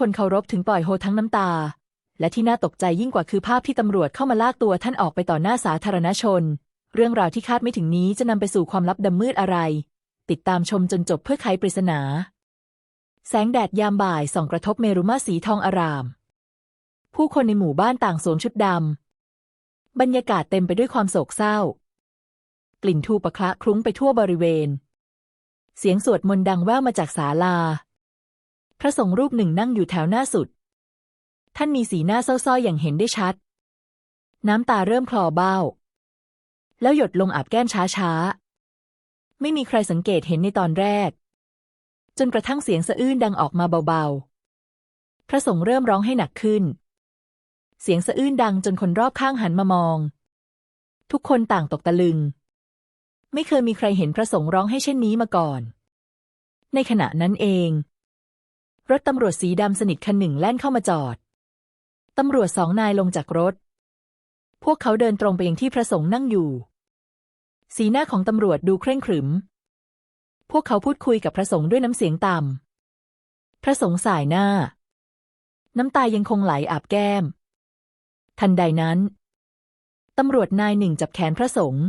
คนเคารพถึงปล่อยโฮทั้งน้ำตา และที่น่าตกใจยิ่งกว่าคือภาพที่ตำรวจเข้ามาลากตัวท่านออกไปต่อหน้าสาธารณชน เรื่องราวที่คาดไม่ถึงนี้จะนำไปสู่ความลับดำมืดอะไร ติดตามชมจนจบเพื่อไขปริศนา แสงแดดยามบ่ายส่องกระทบเมรุมาสีทองอาราม ผู้คนในหมู่บ้านต่างสวมชุดดำบรรยากาศเต็มไปด้วยความโศกเศร้า กลิ่นทูปะคละคลุ้งไปทั่วบริเวณ เสียงสวดมนต์ดังแว่วมาจากศาลา พระสงฆ์รูปหนึ่งนั่งอยู่แถวหน้าสุด ท่านมีสีหน้าเศร้าๆอย่างเห็นได้ชัด น้ำตาเริ่มคลอเบ้า แล้วหยดลงอาบแก้มช้าๆ ไม่มีใครสังเกตเห็นในตอนแรก จนกระทั่งเสียงสะอื้นดังออกมาเบาๆ พระสงฆ์เริ่มร้องให้หนักขึ้น เสียงสะอื้นดังจนคนรอบข้างหันมามอง ทุกคนต่างตกตะลึง ไม่เคยมีใครเห็นพระสงฆ์ร้องให้เช่นนี้มาก่อนในขณะนั้นเอง รถตำรวจสีดำสนิทคันหนึ่งแล่นเข้ามาจอด ตำรวจสองนายลงจากรถ พวกเขาเดินตรงไปยังที่พระสงฆ์นั่งอยู่ สีหน้าของตำรวจดูเคร่งขรึม พวกเขาพูดคุยกับพระสงฆ์ด้วยน้ำเสียงต่ำ พระสงฆ์สายหน้า น้ำตายังคงไหลอาบแก้ม ทันใดนั้น ตำรวจนายหนึ่งจับแขนพระสงฆ์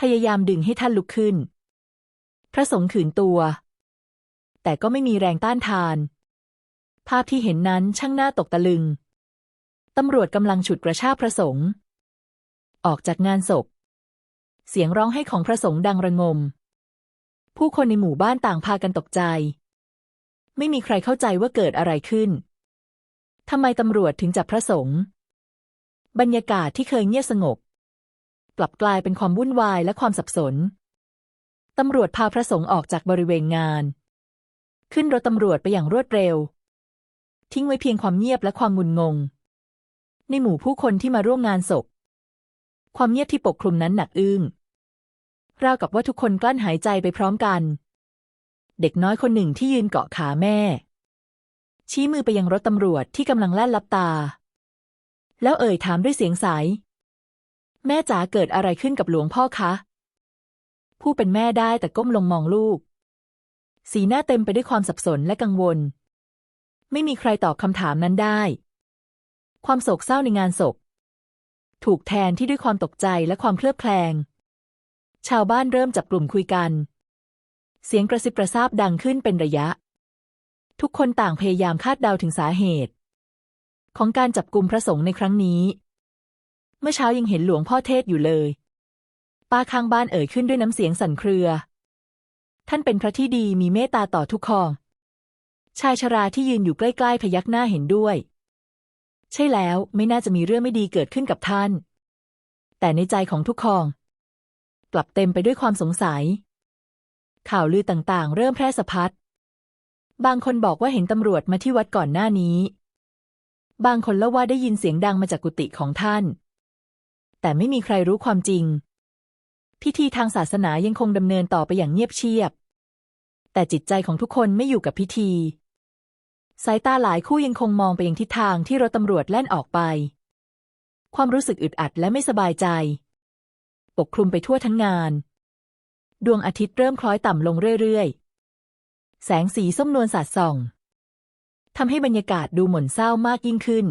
พยายามดึงให้ท่านลุกขึ้น พระสงฆ์ขืนตัว แต่ก็ไม่มีแรงต้านทาน ภาพที่เห็นนั้นช่างน่าตกตะลึง ตำรวจกำลังฉุดกระชากพระสงฆ์ออกจากงานศพ เสียงร้องไห้ของพระสงฆ์ดังระงม ผู้คนในหมู่บ้านต่างพากันตกใจ ไม่มีใครเข้าใจว่าเกิดอะไรขึ้นทำไมตำรวจถึงจับพระสงฆ์บรรยากาศที่เคยเงียบสงบ กลับกลายเป็นความวุ่นวายและความสับสน ตำรวจพาพระสงฆ์ออกจากบริเวณงาน ขึ้นรถตำรวจไปอย่างรวดเร็ว ทิ้งไว้เพียงความเงียบและความงุนงง ในหมู่ผู้คนที่มาร่วมงานศพ ความเงียบที่ปกคลุมนั้นหนักอึ้งราวกับว่าทุกคนกลั้นหายใจไปพร้อมกัน เด็กน้อยคนหนึ่งที่ยืนเกาะขาแม่ ชี้มือไปยังรถตำรวจที่กำลังแล่นลับตา แล้วเอ่ยถามด้วยเสียงใสแม่จ๋าเกิดอะไรขึ้นกับหลวงพ่อคะ ผู้เป็นแม่ได้แต่ก้มลงมองลูก สีหน้าเต็มไปด้วยความสับสนและกังวล ไม่มีใครตอบคำถามนั้นได้ ความโศกเศร้าในงานศพ ถูกแทนที่ด้วยความตกใจและความเคลือบแคลง ชาวบ้านเริ่มจับกลุ่มคุยกัน เสียงกระซิบกระซาบดังขึ้นเป็นระยะ ทุกคนต่างพยายามคาดเดาถึงสาเหตุ ของการจับกลุ่มพระสงฆ์ในครั้งนี้ เมื่อเช้ายังเห็นหลวงพ่อเทศอยู่เลย ป้าข้างบ้านเอ่ยขึ้นด้วยน้ำเสียงสั่นเครือ ท่านเป็นพระที่ดีมีเมตตาต่อทุกคองชายชราที่ยืนอยู่ใกล้ ๆ พยักหน้าเห็นด้วย ใช่แล้วไม่น่าจะมีเรื่องไม่ดีเกิดขึ้นกับท่าน แต่ในใจของทุกคอง กลับเต็มไปด้วยความสงสัย ข่าวลือต่างๆ เริ่มแพร่สะพัดบางคนบอกว่าเห็นตำรวจมาที่วัดก่อนหน้านี้ บางคนเล่าว่าได้ยินเสียงดังมาจากกุฏิของท่าน แต่ไม่มีใครรู้ความจริง พิธีทางศาสนายังคงดำเนินต่อไปอย่างเงียบเชียบ แต่จิตใจของทุกคนไม่อยู่กับพิธี สายตาหลายคู่ยังคงมองไปยังทิศทางที่รถตำรวจแล่นออกไป ความรู้สึกอึดอัดและไม่สบายใจ ปกคลุมไปทั่วทั้งงาน ดวงอาทิตย์เริ่มคล้อยต่ำลงเรื่อยๆ แสงสีส้มนวลสาดส่องทำให้บรรยากาศดูหม่นเศร้ามากยิ่งขึ้น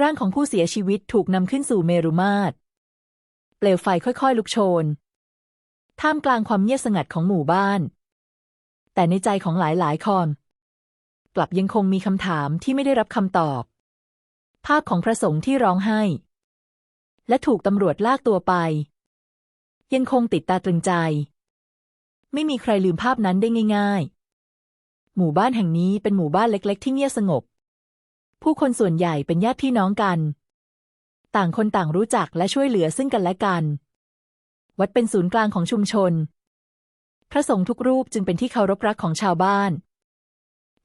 ร่างของผู้เสียชีวิตถูกนำขึ้นสู่เมรุมาตร เปลวไฟค่อยๆ ลุกโชน ท่ามกลางความเงียบสงัดของหมู่บ้าน แต่ในใจของหลายๆ คน กลับยังคงมีคำถามที่ไม่ได้รับคำตอบ ภาพของพระสงฆ์ที่ร้องไห้ และถูกตำรวจลากตัวไป ยังคงติดตาตรึงใจ ไม่มีใครลืมภาพนั้นได้ง่าย ๆ หมู่บ้านแห่งนี้เป็นหมู่บ้านเล็ก ๆ ที่เงียบสงบ ผู้คนส่วนใหญ่เป็นญาติพี่น้องกัน ต่างคนต่างรู้จักและช่วยเหลือซึ่งกันและกัน วัดเป็นศูนย์กลางของชุมชน พระสงฆ์ทุกรูปจึงเป็นที่เคารพรักของชาวบ้าน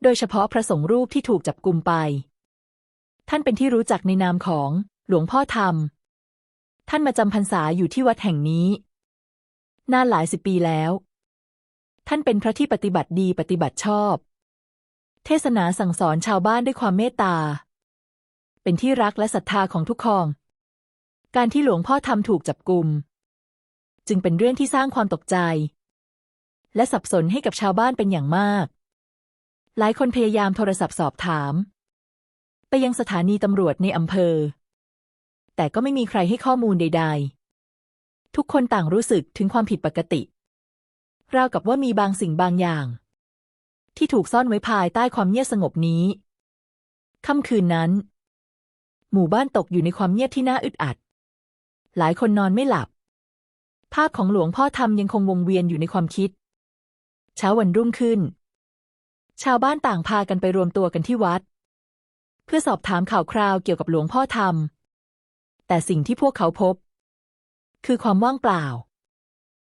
โดยเฉพาะพระสงฆ์รูปที่ถูกจับกลุมไป ท่านเป็นที่รู้จักในนามของหลวงพ่อธรรม ท่านมาจำพรรษาอยู่ที่วัดแห่งนี้ นานหลายสิบปีแล้ว ท่านเป็นพระที่ปฏิบัติดีปฏิบัติชอบ เทศนาสั่งสอนชาวบ้านด้วยความเมตตา เป็นที่รักและศรัทธาของทุกคอง การที่หลวงพ่อทำถูกจับกลุม จึงเป็นเรื่องที่สร้างความตกใจ และสับสนให้กับชาวบ้านเป็นอย่างมาก หลายคนพยายามโทรศัพท์สอบถาม ไปยังสถานีตำรวจในอำเภอ แต่ก็ไม่มีใครให้ข้อมูลใด ๆ ทุกคนต่างรู้สึกถึงความผิดปกติ ราวกับว่ามีบางสิ่งบางอย่าง ที่ถูกซ่อนไว้ภายใต้ความเงียบสงบนี้ค่ำคืนนั้น หมู่บ้านตกอยู่ในความเงียบที่น่าอึดอัด หลายคนนอนไม่หลับ ภาพของหลวงพ่อธรรมยังคงวงเวียนอยู่ในความคิด เช้าวันรุ่งขึ้น ชาวบ้านต่างพากันไปรวมตัวกันที่วัด เพื่อสอบถามข่าวคราวเกี่ยวกับหลวงพ่อธรรม แต่สิ่งที่พวกเขาพบ คือความว่างเปล่า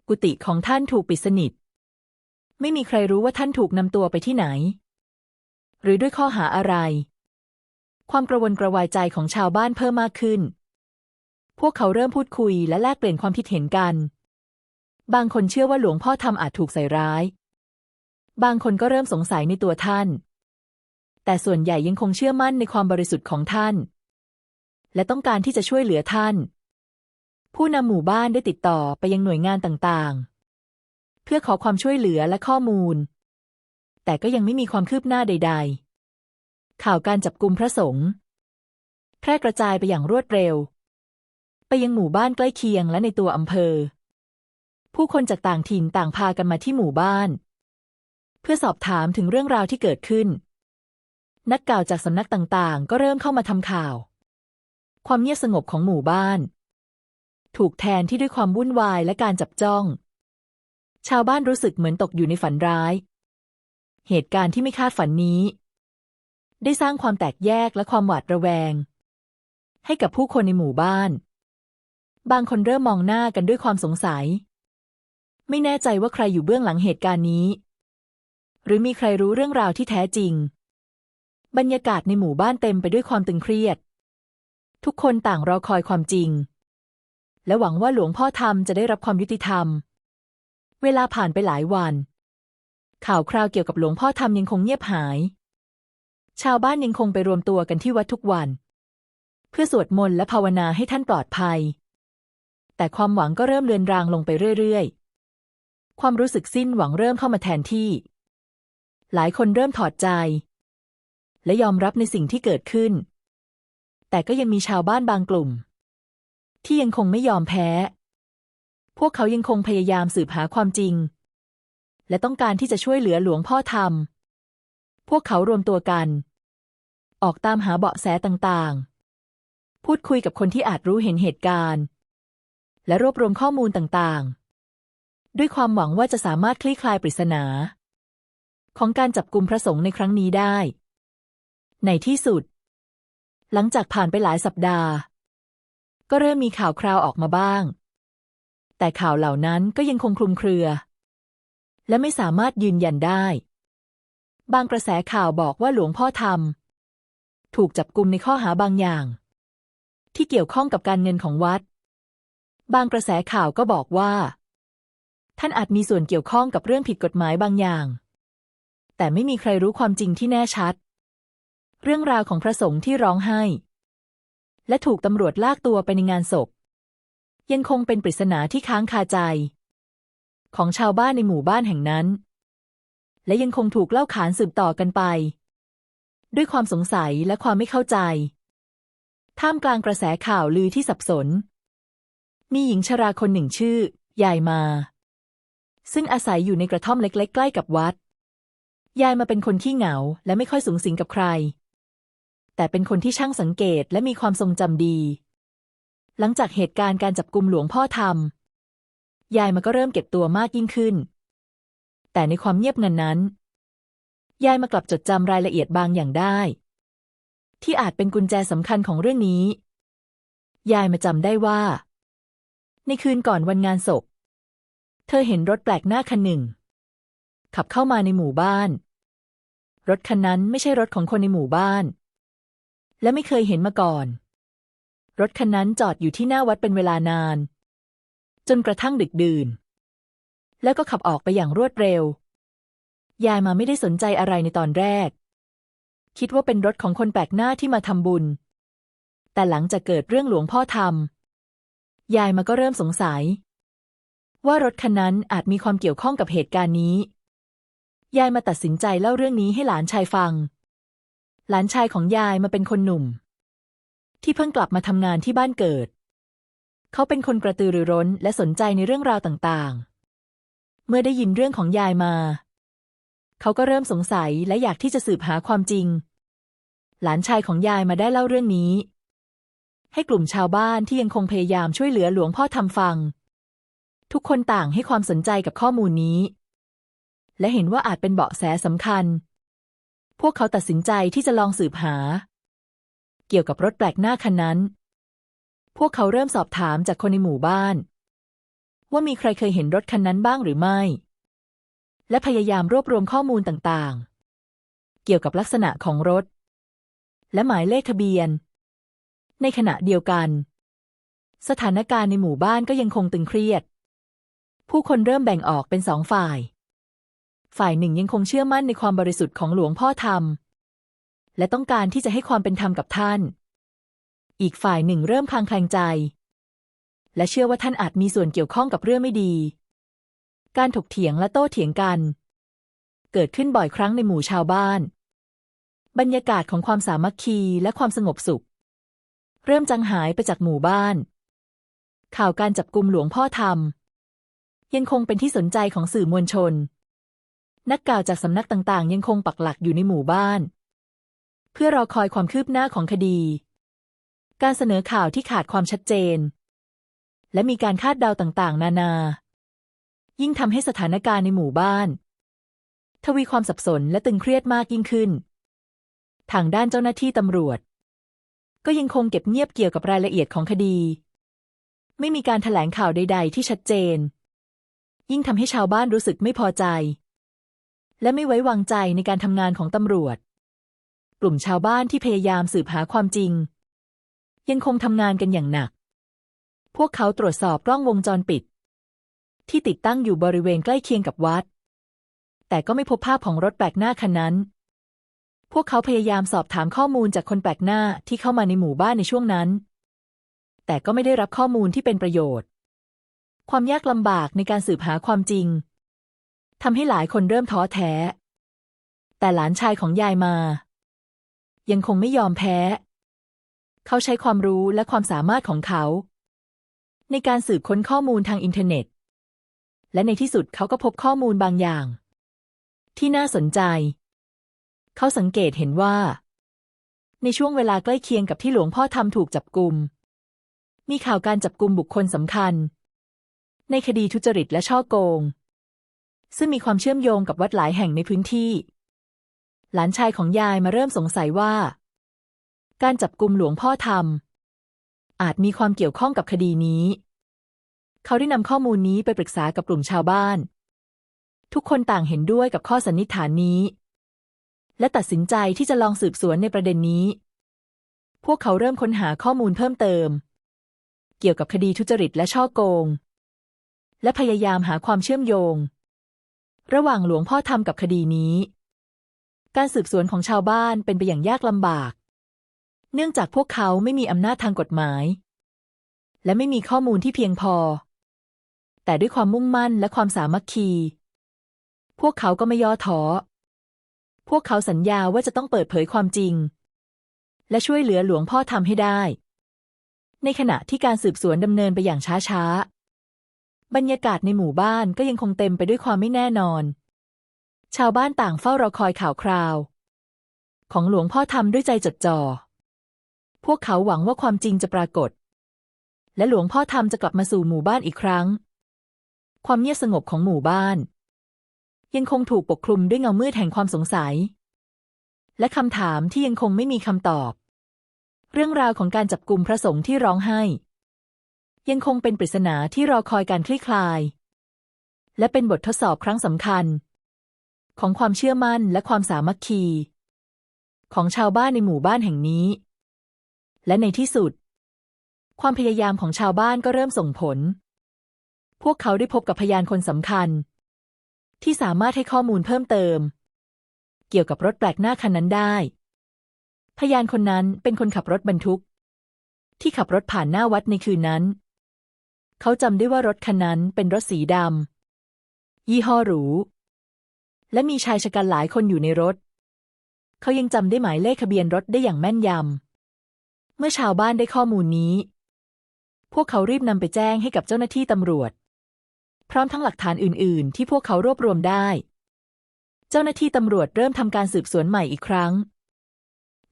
กุฏิของท่านถูกปิดสนิท ไม่มีใครรู้ว่าท่านถูกนำตัวไปที่ไหน หรือด้วยข้อหาอะไร ความกระวนกระวายใจของชาวบ้านเพิ่มมากขึ้น พวกเขาเริ่มพูดคุยและแลกเปลี่ยนความคิดเห็นกันบางคนเชื่อว่าหลวงพ่อธรรมอาจถูกใส่ร้าย บางคนก็เริ่มสงสัยในตัวท่าน แต่ส่วนใหญ่ยังคงเชื่อมั่นในความบริสุทธิ์ของท่าน และต้องการที่จะช่วยเหลือท่าน ผู้นำหมู่บ้านได้ติดต่อไปยังหน่วยงานต่างๆ เพื่อขอความช่วยเหลือและข้อมูล แต่ก็ยังไม่มีความคืบหน้าใด ๆ ข่าวการจับกุมพระสงฆ์แพร่กระจายไปอย่างรวดเร็ว ไปยังหมู่บ้านใกล้เคียงและในตัวอำเภอ ผู้คนจากต่างถิ่นต่างพากันมาที่หมู่บ้าน เพื่อสอบถามถึงเรื่องราวที่เกิดขึ้น นักข่าวจากสำนักต่างๆ ก็เริ่มเข้ามาทำข่าว ความเงียบสงบของหมู่บ้าน ถูกแทนที่ด้วยความวุ่นวายและการจับจ้อง ชาวบ้านรู้สึกเหมือนตกอยู่ในฝันร้าย เหตุการณ์ที่ไม่คาดฝันนี้ ได้สร้างความแตกแยกและความหวาดระแวง ให้กับผู้คนในหมู่บ้าน บางคนเริ่มมองหน้ากันด้วยความสงสัย ไม่แน่ใจว่าใครอยู่เบื้องหลังเหตุการณ์นี้ หรือมีใครรู้เรื่องราวที่แท้จริง บรรยากาศในหมู่บ้านเต็มไปด้วยความตึงเครียด ทุกคนต่างรอคอยความจริง และหวังว่าหลวงพ่อธรรมจะได้รับความยุติธรรม เวลาผ่านไปหลายวัน ข่าวคราวเกี่ยวกับหลวงพ่อธรรมยังคงเงียบหาย ชาวบ้านยังคงไปรวมตัวกันที่วัดทุกวัน เพื่อสวดมนต์และภาวนาให้ท่านปลอดภัย แต่ความหวังก็เริ่มเลือนรางลงไปเรื่อยๆ ความรู้สึกสิ้นหวังเริ่มเข้ามาแทนที่ หลายคนเริ่มถอดใจ และยอมรับในสิ่งที่เกิดขึ้น แต่ก็ยังมีชาวบ้านบางกลุ่ม ที่ยังคงไม่ยอมแพ้ พวกเขายังคงพยายามสืบหาความจริง และต้องการที่จะช่วยเหลือหลวงพ่อธรรม พวกเขารวมตัวกัน ออกตามหาเบาะแสต่างๆ พูดคุยกับคนที่อาจรู้เห็นเหตุการณ์ และรวบรวมข้อมูลต่างๆ ด้วยความหวังว่าจะสามารถคลี่คลายปริศนา ของการจับกลุ่มพระสงฆ์ในครั้งนี้ได้ ในที่สุด หลังจากผ่านไปหลายสัปดาห์ ก็เริ่มมีข่าวคราวออกมาบ้าง แต่ข่าวเหล่านั้นก็ยังคงคลุมเครือ และไม่สามารถยืนยันได้ บางกระแสข่าวบอกว่าหลวงพ่อธรรมถูกจับกลุมในข้อหาบางอย่าง ที่เกี่ยวข้องกับการเงินของวัด บางกระแสข่าวก็บอกว่า ท่านอาจมีส่วนเกี่ยวข้องกับเรื่องผิดกฎหมายบางอย่าง แต่ไม่มีใครรู้ความจริงที่แน่ชัด เรื่องราวของพระสงฆ์ที่ร้องไห้ และถูกตำรวจลากตัวไปในงานศพ ยังคงเป็นปริศนาที่ค้างคาใจ ของชาวบ้านในหมู่บ้านแห่งนั้น และยังคงถูกเล่าขานสืบต่อกันไป ด้วยความสงสัยและความไม่เข้าใจ ท่ามกลางกระแสข่าวลือที่สับสน มีหญิงชราคนหนึ่งชื่อยายมา ซึ่งอาศัยอยู่ในกระท่อมเล็กๆ ใกล้กับวัด ยายมาเป็นคนขี้เหงา และไม่ค่อยสูงสิงกับใคร แต่เป็นคนที่ช่างสังเกตและมีความทรงจำดี หลังจากเหตุการณ์การจับกลุมหลวงพ่อธรรมยายมาก็เริ่มเก็บตัวมากยิ่งขึ้น แต่ในความเงียบงันนั้น ยายมากลับจดจำรายละเอียดบางอย่างได้ ที่อาจเป็นกุญแจสำคัญของเรื่องนี้ ยายมาจำได้ว่า ในคืนก่อนวันงานศพ เธอเห็นรถแปลกหน้าคันหนึ่งขับเข้ามาในหมู่บ้าน รถคันนั้นไม่ใช่รถของคนในหมู่บ้าน และไม่เคยเห็นมาก่อน รถคันนั้นจอดอยู่ที่หน้าวัดเป็นเวลานาน จนกระทั่งดึกดื่น แล้วก็ขับออกไปอย่างรวดเร็ว ยายมาไม่ได้สนใจอะไรในตอนแรก คิดว่าเป็นรถของคนแปลกหน้าที่มาทำบุญ แต่หลังจากเกิดเรื่องหลวงพ่อทำยายมาก็เริ่มสงสัย ว่ารถคันนั้นอาจมีความเกี่ยวข้องกับเหตุการณ์นี้ ยายมาตัดสินใจเล่าเรื่องนี้ให้หลานชายฟัง หลานชายของยายมาเป็นคนหนุ่ม ที่เพิ่งกลับมาทำงานที่บ้านเกิด เขาเป็นคนกระตือรือร้นและสนใจในเรื่องราวต่างๆ เมื่อได้ยินเรื่องของยายมา เขาก็เริ่มสงสัยและอยากที่จะสืบหาความจริง หลานชายของยายมาได้เล่าเรื่องนี้ ให้กลุ่มชาวบ้านที่ยังคงพยายามช่วยเหลือหลวงพ่อทำฟัง ทุกคนต่างให้ความสนใจกับข้อมูลนี้ และเห็นว่าอาจเป็นเบาะแสสำคัญ พวกเขาตัดสินใจที่จะลองสืบหา เกี่ยวกับรถแปลกหน้าคันนั้น พวกเขาเริ่มสอบถามจากคนในหมู่บ้าน ว่ามีใครเคยเห็นรถคันนั้นบ้างหรือไม่ และพยายามรวบรวมข้อมูลต่างๆ เกี่ยวกับลักษณะของรถ และหมายเลขทะเบียน ในขณะเดียวกัน สถานการณ์ในหมู่บ้านก็ยังคงตึงเครียดผู้คนเริ่มแบ่งออกเป็นสองฝ่าย ฝ่ายหนึ่งยังคงเชื่อมั่นในความบริสุทธิ์ของหลวงพ่อธรรม และต้องการที่จะให้ความเป็นธรรมกับท่าน อีกฝ่ายหนึ่งเริ่มคลางแคลงใจ และเชื่อว่าท่านอาจมีส่วนเกี่ยวข้องกับเรื่องไม่ดี การถกเถียงและโต้เถียงกัน เกิดขึ้นบ่อยครั้งในหมู่ชาวบ้าน บรรยากาศของความสามัคคีและความสงบสุข เริ่มจางหายไปจากหมู่บ้าน ข่าวการจับกุมหลวงพ่อธรรมยังคงเป็นที่สนใจของสื่อมวลชน นักข่าวจากสำนักต่างๆ ยังคงปักหลักอยู่ในหมู่บ้าน เพื่อรอคอยความคืบหน้าของคดี การเสนอข่าวที่ขาดความชัดเจน และมีการคาดเดาต่างๆ นานา ยิ่งทำให้สถานการณ์ในหมู่บ้าน ทวีความสับสนและตึงเครียดมากยิ่งขึ้น ทางด้านเจ้าหน้าที่ตำรวจ ก็ยังคงเก็บเงียบเกี่ยวกับรายละเอียดของคดี ไม่มีการถแถลงข่าวใด ๆ ที่ชัดเจนยิ่งทำให้ชาวบ้านรู้สึกไม่พอใจ และไม่ไว้วางใจในการทำงานของตำรวจ กลุ่มชาวบ้านที่พยายามสืบหาความจริง ยังคงทำงานกันอย่างหนัก พวกเขาตรวจสอบกล้องวงจรปิด ที่ติดตั้งอยู่บริเวณใกล้เคียงกับวัด แต่ก็ไม่พบภาพของรถแปลกหน้าคันนั้น พวกเขาพยายามสอบถามข้อมูลจากคนแปลกหน้าที่เข้ามาในหมู่บ้านในช่วงนั้น แต่ก็ไม่ได้รับข้อมูลที่เป็นประโยชน์ ความยากลำบากในการสืบหาความจริง ทำให้หลายคนเริ่มท้อแท้ แต่หลานชายของยายมา ยังคงไม่ยอมแพ้ เขาใช้ความรู้และความสามารถของเขา ในการสืบค้นข้อมูลทางอินเทอร์เน็ต และในที่สุดเขาก็พบข้อมูลบางอย่าง ที่น่าสนใจ เขาสังเกตเห็นว่า ในช่วงเวลาใกล้เคียงกับที่หลวงพ่อทำถูกจับกุม มีข่าวการจับกุมบุคคลสำคัญ ในคดีทุจริตและช่อโกง ซึ่งมีความเชื่อมโยงกับวัดหลายแห่งในพื้นที่ หลานชายของยายมาเริ่มสงสัยว่า การจับกลุ่มหลวงพ่อทำอาจมีความเกี่ยวข้องกับคดีนี้ เขาได้นำข้อมูลนี้ไปปรึกษากับกลุ่มชาวบ้าน ทุกคนต่างเห็นด้วยกับข้อสันนิษฐานนี้ และตัดสินใจที่จะลองสืบสวนในประเด็นนี้ พวกเขาเริ่มค้นหาข้อมูลเพิ่มเติม เกี่ยวกับคดีทุจริตและช่อโกง และพยายามหาความเชื่อมโยง ระหว่างหลวงพ่อทำกับคดีนี้ การสืบสวนของชาวบ้านเป็นไปอย่างยากลำบาก เนื่องจากพวกเขาไม่มีอำนาจทางกฎหมาย และไม่มีข้อมูลที่เพียงพอ แต่ด้วยความมุ่งมั่นและความสามัคคี พวกเขาก็ไม่ย่อท้อ พวกเขาสัญญาว่าจะต้องเปิดเผยความจริง และช่วยเหลือหลวงพ่อทำให้ได้ ในขณะที่การสืบสวนดำเนินไปอย่างช้าๆ บรรยากาศในหมู่บ้านก็ยังคงเต็มไปด้วยความไม่แน่นอน ชาวบ้านต่างเฝ้ารอคอยข่าวคราว ของหลวงพ่อทำด้วยใจจดจ่อ พวกเขาหวังว่าความจริงจะปรากฏ และหลวงพ่อทำจะกลับมาสู่หมู่บ้านอีกครั้ง ความเงียบสงบของหมู่บ้าน ยังคงถูกปกคลุมด้วยเงามืดแห่งความสงสัย และคำถามที่ยังคงไม่มีคำตอบ เรื่องราวของการจับกลุ่มพระสงฆ์ที่ร้องไห้ ยังคงเป็นปริศนาที่รอคอยการคลี่คลาย และเป็นบททดสอบครั้งสำคัญ ของความเชื่อมั่นและความสามัคคี ของชาวบ้านในหมู่บ้านแห่งนี้ และในที่สุด ความพยายามของชาวบ้านก็เริ่มส่งผล พวกเขาได้พบกับพยานคนสำคัญ ที่สามารถให้ข้อมูลเพิ่มเติม เกี่ยวกับรถแปลกหน้าคันนั้นได้ พยานคนนั้นเป็นคนขับรถบรรทุกที่ขับรถผ่านหน้าวัดในคืนนั้น เขาจำได้ว่ารถคันนั้นเป็นรถสีดำยี่ห้อหรู และมีชายชะกันหลายคนอยู่ในรถ เขายังจำได้หมายเลขทะเบียนรถได้อย่างแม่นยำ เมื่อชาวบ้านได้ข้อมูลนี้ พวกเขารีบนำไปแจ้งให้กับเจ้าหน้าที่ตำรวจ พร้อมทั้งหลักฐานอื่น ๆ ที่พวกเขารวบรวมได้ เจ้าหน้าที่ตำรวจเริ่มทำการสืบสวนใหม่อีกครั้ง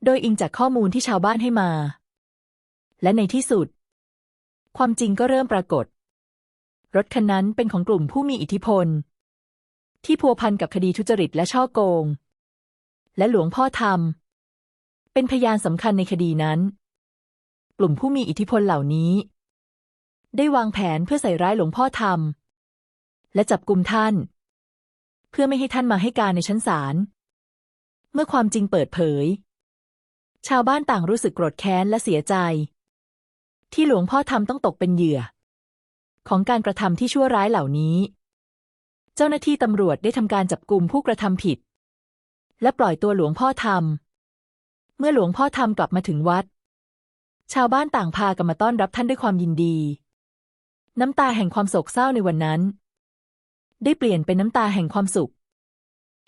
โดยอิงจากข้อมูลที่ชาวบ้านให้มา และในที่สุด ความจริงก็เริ่มปรากฏ รถคันนั้นเป็นของกลุ่มผู้มีอิทธิพล ที่พัวพันกับคดีทุจริตและช่อโกง และหลวงพ่อธรรม เป็นพยานสำคัญในคดีนั้น กลุ่มผู้มีอิทธิพลเหล่านี้ ได้วางแผนเพื่อใส่ร้ายหลวงพ่อธรรม และจับกลุ่มท่าน เพื่อไม่ให้ท่านมาให้การในชั้นศาลเมื่อความจริงเปิดเผย ชาวบ้านต่างรู้สึกโกรธแค้นและเสียใจ ที่หลวงพ่อธรรมต้องตกเป็นเหยื่อ ของการกระทำที่ชั่วร้ายเหล่านี้ เจ้าหน้าที่ตำรวจได้ทำการจับกลุ่มผู้กระทำผิด และปล่อยตัวหลวงพ่อธรรมเมื่อหลวงพ่อธรรมกลับมาถึงวัด ชาวบ้านต่างพากันมาต้อนรับท่านด้วยความยินดี น้ำตาแห่งความโศกเศร้าในวันนั้น ได้เปลี่ยนเป็นน้ำตาแห่งความสุข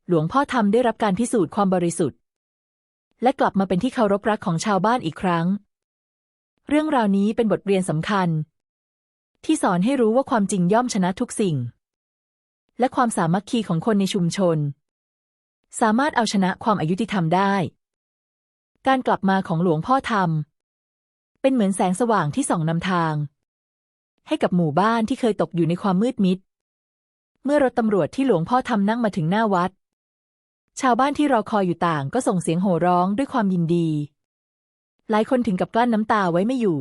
หลวงพ่อธรรมได้รับการพิสูจน์ความบริสุทธิ์ และกลับมาเป็นที่เคารพรักของชาวบ้านอีกครั้ง เรื่องราวนี้เป็นบทเรียนสำคัญ ที่สอนให้รู้ว่าความจริงย่อมชนะทุกสิ่ง และความสามัคคีของคนในชุมชน สามารถเอาชนะความอายุติธรรมได้ การกลับมาของหลวงพ่อธรรม เป็นเหมือนแสงสว่างที่ส่องนำทาง ให้กับหมู่บ้านที่เคยตกอยู่ในความมืดมิด เมื่อรถตำรวจที่หลวงพ่อทำนั่งมาถึงหน้าวัด ชาวบ้านที่รอคอยอยู่ต่างก็ส่งเสียงโห่ร้องด้วยความยินดี หลายคนถึงกับกลั้นน้ำตาไว้ไม่อยู่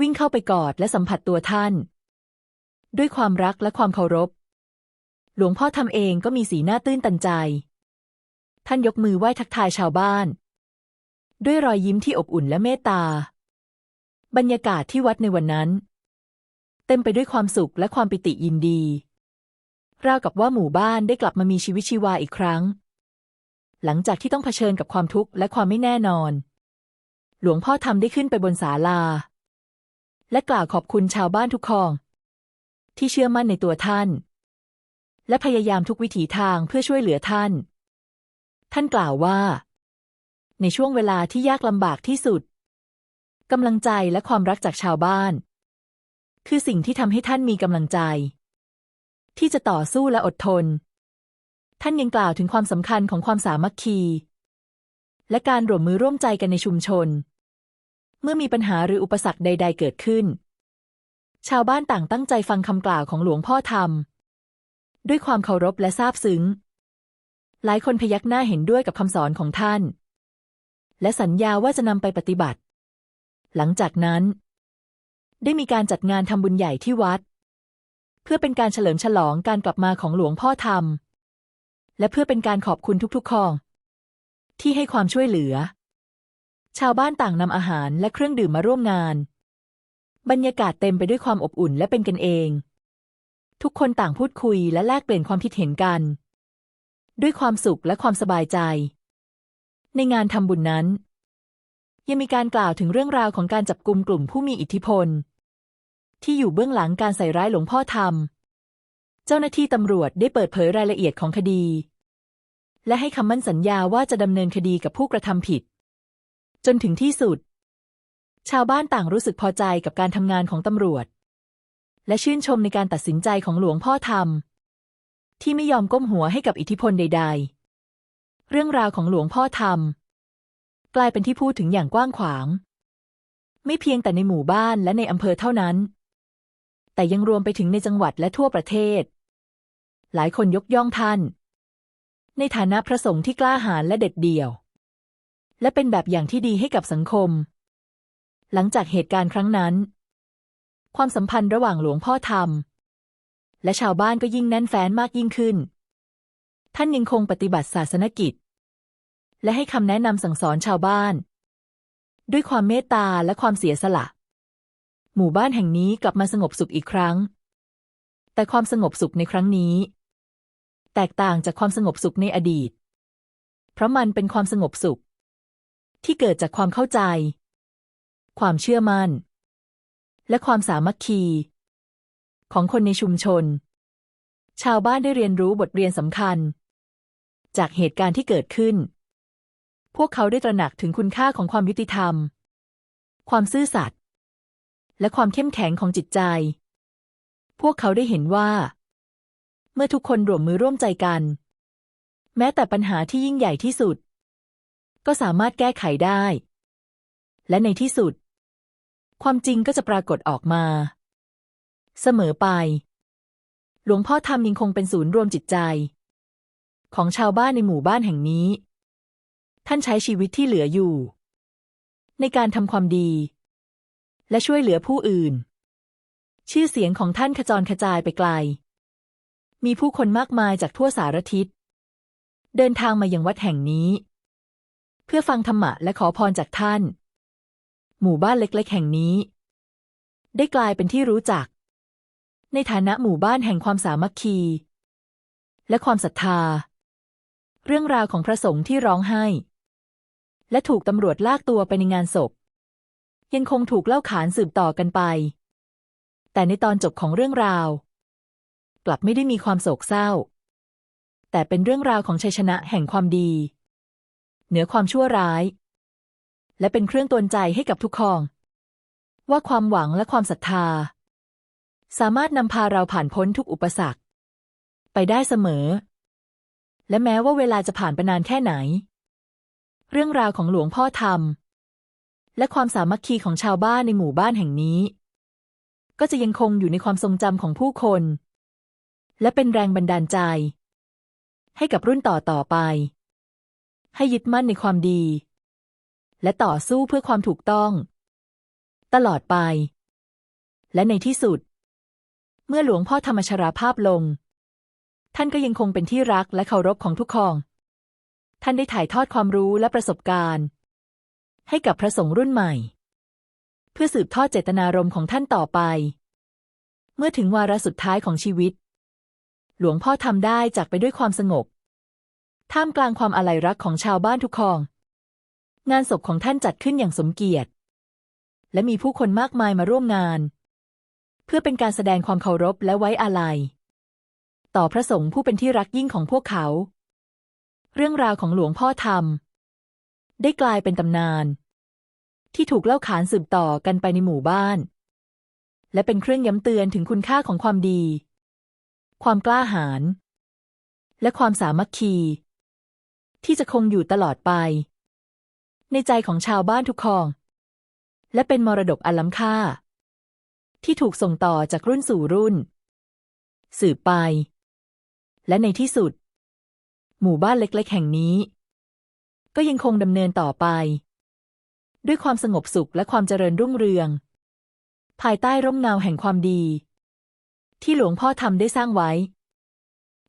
วิ่งเข้าไปกอดและสัมผัสตัวท่าน ด้วยความรักและความเคารพ หลวงพ่อทำเองก็มีสีหน้าตื้นตันใจ ท่านยกมือไหว้ทักทายชาวบ้าน ด้วยรอยยิ้มที่อบอุ่นและเมตตา บรรยากาศที่วัดในวันนั้น เต็มไปด้วยความสุขและความปิติยินดีราวกับว่าหมู่บ้านได้กลับมามีชีวิตชีวาอีกครั้ง หลังจากที่ต้องเผชิญกับความทุกข์และความไม่แน่นอน หลวงพ่อทำได้ขึ้นไปบนศาลา และกล่าวขอบคุณชาวบ้านทุกคอง ที่เชื่อมั่นในตัวท่าน และพยายามทุกวิถีทางเพื่อช่วยเหลือท่าน ท่านกล่าวว่า ในช่วงเวลาที่ยากลำบากที่สุดกำลังใจและความรักจากชาวบ้าน คือสิ่งที่ทำให้ท่านมีกำลังใจ ที่จะต่อสู้และอดทน ท่านยังกล่าวถึงความสำคัญของความสามัคคี และการร่วมมือร่วมใจกันในชุมชน เมื่อมีปัญหาหรืออุปสรรคใด ๆ เกิดขึ้น ชาวบ้านต่างตั้งใจฟังคำกล่าวของหลวงพ่อธรรม ด้วยความเคารพและซาบซึ้ง หลายคนพยักหน้าเห็นด้วยกับคำสอนของท่าน และสัญญาว่าจะนำไปปฏิบัติ หลังจากนั้น ได้มีการจัดงานทำบุญใหญ่ที่วัด เพื่อเป็นการเฉลิมฉลองการกลับมาของหลวงพ่อธรรม และเพื่อเป็นการขอบคุณทุกๆคองที่ให้ความช่วยเหลือ ชาวบ้านต่างนำอาหารและเครื่องดื่มมาร่วมงาน บรรยากาศเต็มไปด้วยความอบอุ่นและเป็นกันเอง ทุกคนต่างพูดคุยและแลกเปลี่ยนความคิดเห็นกัน ด้วยความสุขและความสบายใจ ในงานทำบุญนั้น ยังมีการกล่าวถึงเรื่องราวของการจับกลุ่มกลุ่มผู้มีอิทธิพล ที่อยู่เบื้องหลังการใส่ร้ายหลวงพ่อธรรม เจ้าหน้าที่ตำรวจได้เปิดเผยรายละเอียดของคดี และให้คำมั่นสัญญาว่าจะดำเนินคดีกับผู้กระทำผิด จนถึงที่สุด ชาวบ้านต่างรู้สึกพอใจกับการทำงานของตำรวจ และชื่นชมในการตัดสินใจของหลวงพ่อธรรม ที่ไม่ยอมก้มหัวให้กับอิทธิพลใด ๆ เรื่องราวของหลวงพ่อธรรม กลายเป็นที่พูดถึงอย่างกว้างขวาง ไม่เพียงแต่ในหมู่บ้านและในอำเภอเท่านั้น แต่ยังรวมไปถึงในจังหวัดและทั่วประเทศ หลายคนยกย่องท่าน ในฐานะพระสงฆ์ที่กล้าหาญและเด็ดเดี่ยว และเป็นแบบอย่างที่ดีให้กับสังคม หลังจากเหตุการณ์ครั้งนั้น ความสัมพันธ์ระหว่างหลวงพ่อธรรม และชาวบ้านก็ยิ่งแน่นแฟ้นมากยิ่งขึ้น ท่านยังคงปฏิบัติศาสนกิจ และให้คำแนะนำสั่งสอนชาวบ้าน ด้วยความเมตตาและความเสียสละ หมู่บ้านแห่งนี้กลับมาสงบสุขอีกครั้ง แต่ความสงบสุขในครั้งนี้ แตกต่างจากความสงบสุขในอดีต เพราะมันเป็นความสงบสุข ที่เกิดจากความเข้าใจ ความเชื่อมั่น และความสามัคคี ของคนในชุมชน ชาวบ้านได้เรียนรู้บทเรียนสำคัญ จากเหตุการณ์ที่เกิดขึ้น พวกเขาได้ตระหนักถึงคุณค่าของความยุติธรรม ความซื่อสัตย์และความเข้มแข็งของจิตใจ พวกเขาได้เห็นว่า เมื่อทุกคนร่วมมือร่วมใจกัน แม้แต่ปัญหาที่ยิ่งใหญ่ที่สุด ก็สามารถแก้ไขได้ และในที่สุด ความจริงก็จะปรากฏออกมา เสมอไป หลวงพ่อธรรมยังคงเป็นศูนย์รวมจิตใจ ของชาวบ้านในหมู่บ้านแห่งนี้ ท่านใช้ชีวิตที่เหลืออยู่ ในการทำความดี และช่วยเหลือผู้อื่น ชื่อเสียงของท่านขจรกระจายไปไกล มีผู้คนมากมายจากทั่วสารทิศเดินทางมายังวัดแห่งนี้ เพื่อฟังธรรมะและขอพรจากท่าน หมู่บ้านเล็กๆ แห่งนี้ ได้กลายเป็นที่รู้จัก ในฐานะหมู่บ้านแห่งความสามัคคี และความศรัทธา เรื่องราวของพระสงฆ์ที่ร้องไห้ และถูกตำรวจลากตัวไปในงานศพ ยังคงถูกเล่าขานสืบต่อกันไป แต่ในตอนจบของเรื่องราว กลับไม่ได้มีความโศกเศร้า แต่เป็นเรื่องราวของชัยชนะแห่งความดี เหนือความชั่วร้าย และเป็นเครื่องตนใจให้กับทุกคอง ว่าความหวังและความศรัทธา สามารถนำพาเราผ่านพ้นทุกอุปสรรค ไปได้เสมอ และแม้ว่าเวลาจะผ่านไปนานแค่ไหน เรื่องราวของหลวงพ่อธรรม และความสามัคคีของชาวบ้านในหมู่บ้านแห่งนี้ ก็จะยังคงอยู่ในความทรงจำของผู้คน และเป็นแรงบันดาลใจ ให้กับรุ่นต่อต่อไป ให้ยึดมั่นในความดี และต่อสู้เพื่อความถูกต้อง ตลอดไป และในที่สุด เมื่อหลวงพ่อธรรมชราภาพลง ท่านก็ยังคงเป็นที่รักและเคารพของทุกคอง ท่านได้ถ่ายทอดความรู้และประสบการณ์ ให้กับพระสงฆ์รุ่นใหม่ เพื่อสืบทอดเจตนารมณ์ของท่านต่อไป เมื่อถึงวาระสุดท้ายของชีวิต หลวงพ่อทำได้จากไปด้วยความสงบ ท่ามกลางความอาลัยรักของชาวบ้านทุกคอง งานศพของท่านจัดขึ้นอย่างสมเกียรติ และมีผู้คนมากมายมาร่วมงาน เพื่อเป็นการแสดงความเคารพและไว้อาลัย ต่อพระสงฆ์ผู้เป็นที่รักยิ่งของพวกเขา เรื่องราวของหลวงพ่อธรรม ได้กลายเป็นตำนาน ที่ถูกเล่าขานสืบต่อกันไปในหมู่บ้าน และเป็นเครื่องย้ำเตือนถึงคุณค่าของความดี ความกล้าหาญและความสามัคคี ที่จะคงอยู่ตลอดไป ในใจของชาวบ้านทุกคอง และเป็นมรดกอันล้ำค่า ที่ถูกส่งต่อจากรุ่นสู่รุ่น สืบไป และในที่สุด หมู่บ้านเล็กๆ แห่งนี้ ก็ยังคงดำเนินต่อไป ด้วยความสงบสุขและความเจริญรุ่งเรือง ภายใต้ร่มเงาแห่งความดี ที่หลวงพ่อทำได้สร้างไว้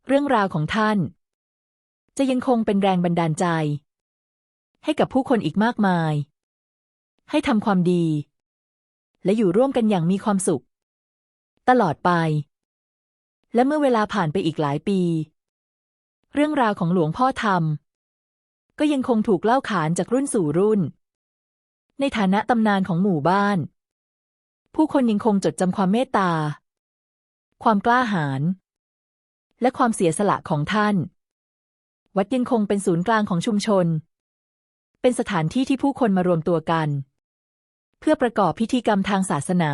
เรื่องราวของท่าน จะยังคงเป็นแรงบันดาลใจ ให้กับผู้คนอีกมากมาย ให้ทำความดี และอยู่ร่วมกันอย่างมีความสุข ตลอดไป และเมื่อเวลาผ่านไปอีกหลายปี เรื่องราวของหลวงพ่อธรรม ก็ยังคงถูกเล่าขานจากรุ่นสู่รุ่น ในฐานะตำนานของหมู่บ้าน ผู้คนยังคงจดจำความเมตตา ความกล้าหาญและความเสียสละของท่าน วัดยังคงเป็นศูนย์กลางของชุมชน เป็นสถานที่ที่ผู้คนมารวมตัวกัน เพื่อประกอบพิธีกรรมทางศาสนา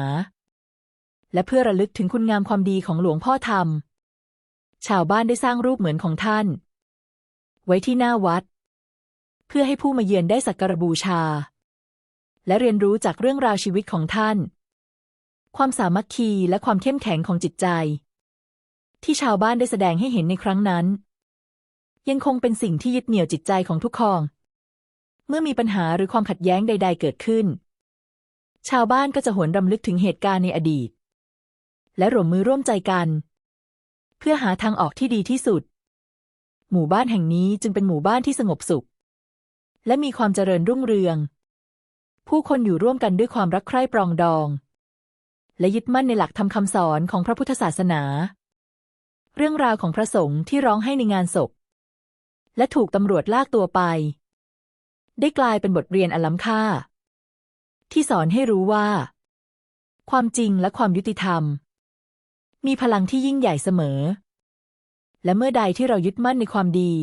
และเพื่อระลึกถึงคุณงามความดีของหลวงพ่อธรรม ชาวบ้านได้สร้างรูปเหมือนของท่าน ไว้ที่หน้าวัด เพื่อให้ผู้มาเยือนได้สักการบูชา และเรียนรู้จากเรื่องราวชีวิตของท่าน ความสามัคคีและความเข้มแข็งของจิตใจ ที่ชาวบ้านได้แสดงให้เห็นในครั้งนั้น ยังคงเป็นสิ่งที่ยึดเหนี่ยวจิตใจของทุกคอง เมื่อมีปัญหาหรือความขัดแย้งใด ๆ เกิดขึ้น ชาวบ้านก็จะหวนรำลึกถึงเหตุการณ์ในอดีต และร่วมมือร่วมใจกัน เพื่อหาทางออกที่ดีที่สุด หมู่บ้านแห่งนี้จึงเป็นหมู่บ้านที่สงบสุข และมีความเจริญรุ่งเรือง ผู้คนอยู่ร่วมกันด้วยความรักใคร่ปรองดอง และยึดมั่นในหลักธรรมคำสอนของพระพุทธศาสนา เรื่องราวของพระสงฆ์ที่ร้องให้ในงานศพ และถูกตำรวจลากตัวไป ได้กลายเป็นบทเรียนอันล้ำค่า ที่สอนให้รู้ว่า ความจริงและความยุติธรรม มีพลังที่ยิ่งใหญ่เสมอ และเมื่อใดที่เรายึดมั่นในความดี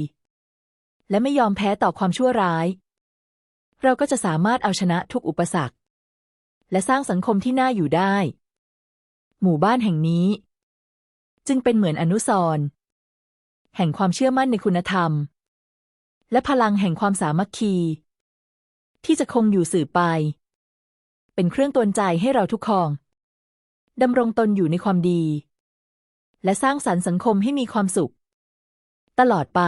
และไม่ยอมแพ้ต่อความชั่วร้าย เราก็จะสามารถเอาชนะทุกอุปสรรค และสร้างสังคมที่น่าอยู่ได้ หมู่บ้านแห่งนี้ จึงเป็นเหมือนอนุสรณ์แห่งความเชื่อมั่นในคุณธรรม และพลังแห่งความสามัคคี ที่จะคงอยู่สืบไป เป็นเครื่องตนใจให้เราทุกคองดำรงตนอยู่ในความดี และสร้างสรรค์สังคมให้มีความสุข ตลอดไป